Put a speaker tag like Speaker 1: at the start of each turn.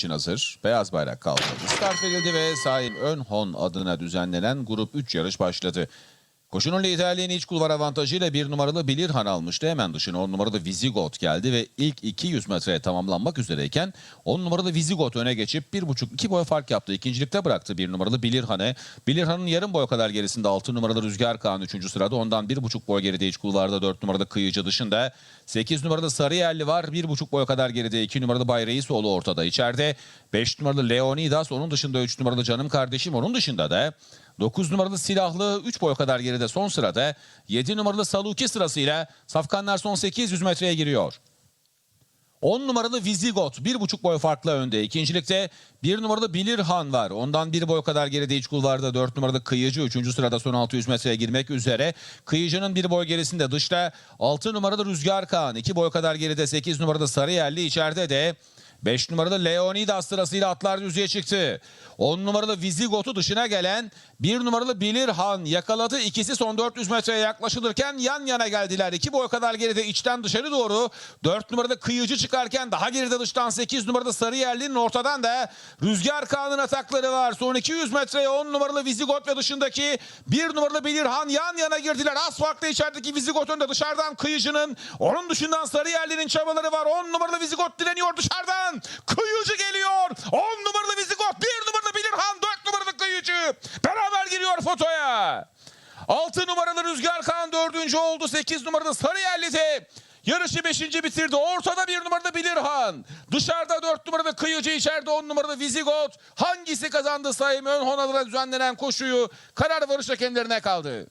Speaker 1: için hazır. Beyaz bayrak kaldırıldı. Start verildi ve Saim Önhon adına düzenlenen grup 3 yarış başladı. Koşunun liderliğini iç kulvar avantajıyla bir numaralı Bilirhan almıştı. Hemen dışına 10 numaralı Visigot geldi ve ilk 200 metreye tamamlanmak üzereyken 10 numaralı Visigot öne geçip 1,5-2 boy fark yaptı. İkincilikte bıraktı bir numaralı Bilirhan'ı. Bilirhan'ın yarım boy kadar gerisinde 6 numaralı Rüzgar Kağan 3. sırada. Ondan 1,5 boy geride iç kulvarda 4 numaralı Kıyıcı dışında. 8 numaralı Sarıyerli var. 1,5 boy kadar geride 2 numaralı Bay Reisoğlu ortada. İçeride 5 numaralı Leonidas. Onun dışında 3 numaralı Canım Kardeşim. Onun dışında da 9 numaralı silahlı 3 boy kadar geride son sırada 7 numaralı Saluki sırasıyla Safkanlar son 800 metreye giriyor. 10 numaralı Visigot 1,5 boy farklı önde. İkincilikte 1 numaralı Bilirhan var. Ondan 1 boy kadar geride iç kulvarda 4 numaralı Kıyıcı 3. sırada son 600 metreye girmek üzere. Kıyıcı'nın 1 boy gerisinde dışta 6 numaralı Rüzgar Kağan 2 boy kadar geride 8 numaralı Sarıyerli içeride de 5 numaralı Leonidas sırasıyla atlar düzeye çıktı. 10 numaralı Vizigot'u dışına gelen 1 numaralı Bilirhan yakaladı. İkisi son 400 metreye yaklaşılırken yan yana geldiler. 2 boy kadar geride içten dışarı doğru. 4 numaralı Kıyıcı çıkarken daha geride dıştan 8 numaralı Sarıyerli'nin ortadan da Rüzgar Kağan'ın atakları var. Son 200 metreye 10 numaralı Vizigot ve dışındaki 1 numaralı Bilirhan yan yana girdiler. Az farklı içerideki Vizigot önde dışarıdan Kıyıcı'nın. Onun dışından Sarıyerli'nin çabaları var. 10 numaralı Vizigot dileniyor dışarıdan. Kıyıcı geliyor. 10 numaralı Vizigot, 1 numaralı Bilirhan, 4 numaralı Kıyıcı. Beraber giriyor fotoya. 6 numaralı Rüzgar Kağan dördüncü oldu. 8 numaralı Sarıyerli de yarışı 5. bitirdi. Ortada 1 numaralı Bilirhan. Dışarıda 4 numaralı Kıyıcı, içeride 10 numaralı Vizigot. Hangisi kazandı sayım ön Hona'da düzenlenen koşuyu? Karar varış hakemlerine kaldı.